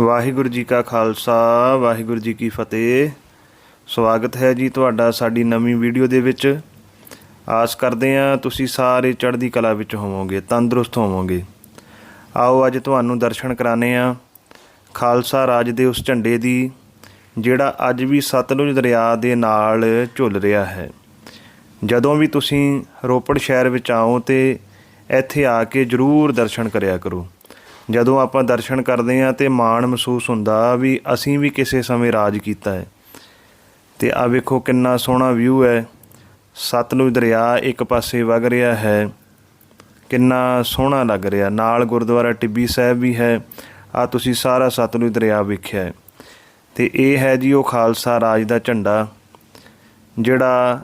ਵਾਹਿਗੁਰੂ ਜੀ ਕਾ ਖਾਲਸਾ, ਵਾਹਿਗੁਰੂ ਜੀ ਕੀ ਫਤਿਹ। ਸਵਾਗਤ ਹੈ ਜੀ ਤੁਹਾਡਾ ਸਾਡੀ ਨਵੀਂ ਵੀਡੀਓ ਦੇ ਵਿੱਚ। ਆਸ ਕਰਦੇ ਹਾਂ ਤੁਸੀਂ ਸਾਰੇ ਚੜ੍ਹਦੀ ਕਲਾ ਵਿੱਚ ਹੋਵੋਗੇ, ਤੰਦਰੁਸਤ ਹੋਵੋਗੇ। ਆਓ ਅੱਜ ਤੁਹਾਨੂੰ ਦਰਸ਼ਨ ਕਰਾਣੇ ਆ ਖਾਲਸਾ ਰਾਜ ਦੇ ਉਸ ਝੰਡੇ ਦੀ, ਜਿਹੜਾ ਅੱਜ ਵੀ ਸਤਲੁਜ ਦਰਿਆ ਦੇ ਨਾਲ ਝੁੱਲ ਰਿਹਾ ਹੈ। ਜਦੋਂ ਵੀ ਤੁਸੀਂ ਰੋਪੜ ਸ਼ਹਿਰ ਵਿੱਚ ਆਓ ਤੇ ਇੱਥੇ ਆ ਕੇ ਜ਼ਰੂਰ ਦਰਸ਼ਨ ਕਰਿਆ ਕਰੋ। ਜਦੋਂ ਆਪਾਂ ਦਰਸ਼ਨ ਕਰਦੇ ਹਾਂ ਤੇ ਮਾਣ ਮਹਿਸੂਸ ਹੁੰਦਾ ਵੀ ਅਸੀਂ ਵੀ ਕਿਸੇ ਸਮੇਂ ਰਾਜ ਕੀਤਾ ਹੈ। ਤੇ ਆ ਵੇਖੋ ਕਿੰਨਾ ਸੋਹਣਾ ਵਿਊ ਹੈ। ਸਤਲੁਜ ਦਰਿਆ ਇੱਕ ਪਾਸੇ ਵਗ ਰਿਹਾ ਹੈ। ਕਿੰਨਾ ਸੋਹਣਾ ਲੱਗ ਰਿਹਾ। ਨਾਲ ਗੁਰਦੁਆਰਾ ਟਿੱਬੀ ਸਾਹਿਬ ਵੀ ਹੈ। ਆ ਤੁਸੀਂ ਸਾਰਾ ਸਤਲੁਜ ਦਰਿਆ ਵੇਖਿਆ ਹੈ। ਤੇ ਇਹ ਹੈ ਜੀ ਉਹ ਖਾਲਸਾ ਰਾਜ ਦਾ ਝੰਡਾ, ਜਿਹੜਾ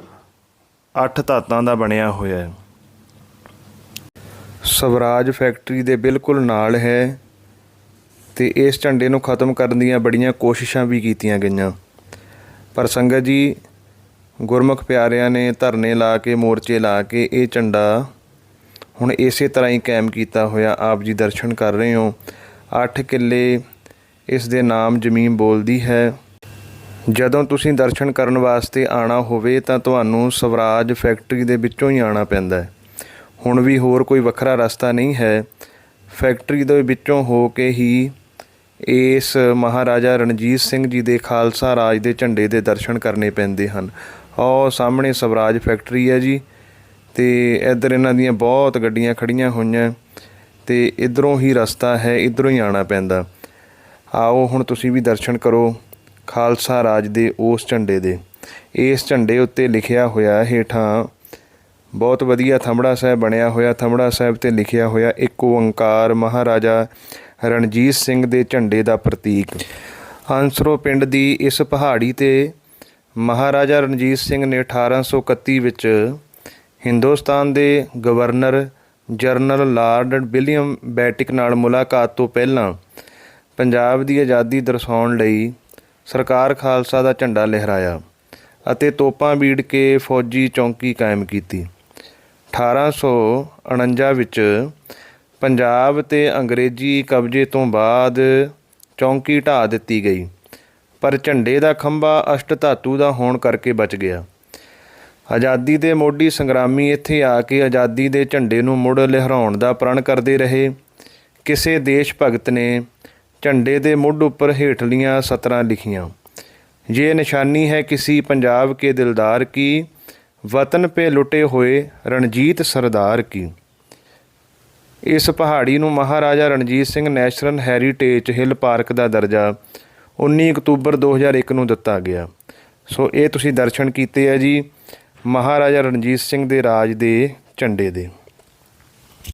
ਅੱਠ ਧਾਤਾਂ ਦਾ ਬਣਿਆ ਹੋਇਆ ਹੈ। ਸਵਰਾਜ ਫੈਕਟਰੀ ਦੇ ਬਿਲਕੁਲ ਨਾਲ ਹੈ ਤੇ ਇਸ ਝੰਡੇ ਨੂੰ ਖਤਮ ਕਰਨ ਦੀਆਂ ਬੜੀਆਂ ਕੋਸ਼ਿਸ਼ਾਂ ਵੀ ਕੀਤੀਆਂ ਗਈਆਂ। ਪਰ ਸੰਗਤ ਜੀ, ਗੁਰਮੁਖ ਪਿਆਰਿਆਂ ਨੇ ਧਰਨੇ ਲਾ ਕੇ, ਮੋਰਚੇ ਲਾ ਕੇ ਇਹ ਝੰਡਾ ਹੁਣ ਇਸੇ ਤਰ੍ਹਾਂ ਹੀ ਕਾਇਮ ਕੀਤਾ ਹੋਇਆ ਆਪ ਜੀ ਦਰਸ਼ਨ ਕਰ ਰਹੇ ਹੋ। 8 ਕਿੱਲੇ ਇਸ ਦੇ ਨਾਮ ਜ਼ਮੀਨ ਬੋਲਦੀ ਹੈ। ਜਦੋਂ ਤੁਸੀਂ ਦਰਸ਼ਨ ਕਰਨ ਵਾਸਤੇ ਆਣਾ ਹੋਵੇ ਤਾਂ ਤੁਹਾਨੂੰ ਸਵਰਾਜ ਫੈਕਟਰੀ ਦੇ ਵਿੱਚੋਂ ਹੀ ਆਣਾ ਪੈਂਦਾ ਹੈ। ਹੁਣ ਵੀ ਹੋਰ ਕੋਈ ਵੱਖਰਾ ਰਸਤਾ ਨਹੀਂ ਹੈ। ਫੈਕਟਰੀ ਦੇ ਵਿੱਚੋਂ ਹੋ ਕੇ ਹੀ ਇਸ ਮਹਾਰਾਜਾ ਰਣਜੀਤ ਸਿੰਘ ਜੀ ਦੇ ਖਾਲਸਾ ਰਾਜ ਦੇ ਝੰਡੇ ਦੇ ਦਰਸ਼ਨ ਕਰਨੇ ਪੈਂਦੇ ਹਨ। ਉਹ ਸਾਹਮਣੇ ਸਵਰਾਜ ਫੈਕਟਰੀ ਹੈ ਜੀ ਤੇ ਇੱਧਰ ਇਹਨਾਂ ਦੀਆਂ ਬਹੁਤ ਗੱਡੀਆਂ ਖੜੀਆਂ ਹੋਈਆਂ ਤੇ ਇਧਰੋਂ ਹੀ ਰਸਤਾ ਹੈ, ਇਧਰੋਂ ਹੀ ਆਣਾ ਪੈਂਦਾ। ਆਓ, ਹੁਣ ਤੁਸੀਂ ਵੀ ਦਰਸ਼ਨ ਕਰੋ ਖਾਲਸਾ ਰਾਜ ਦੇ ਉਸ ਝੰਡੇ ਦੇ। ਇਸ ਝੰਡੇ ਉੱਤੇ ਲਿਖਿਆ ਹੋਇਆ ਹੇਠਾਂ ਬਹੁਤ ਵਧੀਆ ਥੰਬੜਾ ਸਾਹਿਬ ਬਣਿਆ ਹੋਇਆ ਥੰਬੜਾ ਸਾਹਿਬ ਤੇ ਲਿਖਿਆ ਹੋਇਆ ਇੱਕ ਓੰਕਾਰ ਮਹਾਰਾਜਾ ਰਣਜੀਤ ਸਿੰਘ ਦੇ ਝੰਡੇ ਦਾ ਪ੍ਰਤੀਕ। ਹੰਸਰੋ ਪਿੰਡ ਦੀ ਇਸ ਪਹਾੜੀ ਤੇ ਮਹਾਰਾਜਾ ਰਣਜੀਤ ਸਿੰਘ ਨੇ 1831 ਵਿੱਚ ਹਿੰਦੁਸਤਾਨ ਦੇ governor general lord William Bentinck ਨਾਲ ਮੁਲਾਕਾਤ ਤੋਂ ਪਹਿਲਾਂ ਪੰਜਾਬ ਦੀ ਆਜ਼ਾਦੀ ਦਰਸਾਉਣ ਲਈ ਸਰਕਾਰ ਖਾਲਸਾ ਦਾ ਝੰਡਾ ਲਹਿਰਾਇਆ ਅਤੇ ਤੋਪਾਂ ਬੀੜ ਕੇ ਫੌਜੀ ਚੌਂਕੀ ਕਾਇਮ ਕੀਤੀ। 1849 ਵਿੱਚ ਪੰਜਾਬ ਤੇ ਅੰਗਰੇਜ਼ੀ ਕਬਜ਼ੇ ਤੋਂ ਬਾਅਦ ਚੌਂਕੀ ਢਾਹ ਦਿੱਤੀ ਗਈ, ਪਰ ਝੰਡੇ ਦਾ ਖੰਭਾ ਅਸ਼ਟ ਧਾਤੂ ਦਾ ਹੋਣ ਕਰਕੇ ਬਚ ਗਿਆ। ਆਜ਼ਾਦੀ ਦੇ ਮੋਢੀ ਸੰਗਰਾਮੀ ਇੱਥੇ ਆ ਕੇ ਆਜ਼ਾਦੀ ਦੇ ਝੰਡੇ ਨੂੰ ਮੁੜ ਲਹਿਰਾਉਣ ਦਾ ਪ੍ਰਣ ਕਰਦੇ ਰਹੇ। ਕਿਸੇ ਦੇਸ਼ ਭਗਤ ਨੇ ਝੰਡੇ ਦੇ ਮੁੱਢ ਉੱਪਰ ਹੇਠਲੀਆਂ ਸਤਰਾਂ ਲਿਖੀਆਂ ਇਹ ਨਿਸ਼ਾਨੀ ਹੈ ਕਿਸੇ ਪੰਜਾਬ ਕੇ ਦਿਲਦਾਰ ਕੀ ਵਤਨ ਪੇ ਲੁੱਟੇ ਹੋਏ ਰਣਜੀਤ ਸਰਦਾਰ ਕੀ। ਇਸ ਪਹਾੜੀ ਨੂੰ Maharaja Ranjit Singh national heritage hill park ਦਾ ਦਰਜਾ 19 ਅਕਤੂਬਰ 2001 ਨੂੰ ਦਿੱਤਾ ਗਿਆ। ਸੋ ਇਹ ਤੁਸੀਂ ਦਰਸ਼ਨ ਕੀਤੇ ਆ ਜੀ ਮਹਾਰਾਜਾ ਰਣਜੀਤ ਸਿੰਘ ਦੇ ਰਾਜ ਦੇ ਝੰਡੇ ਦੇ।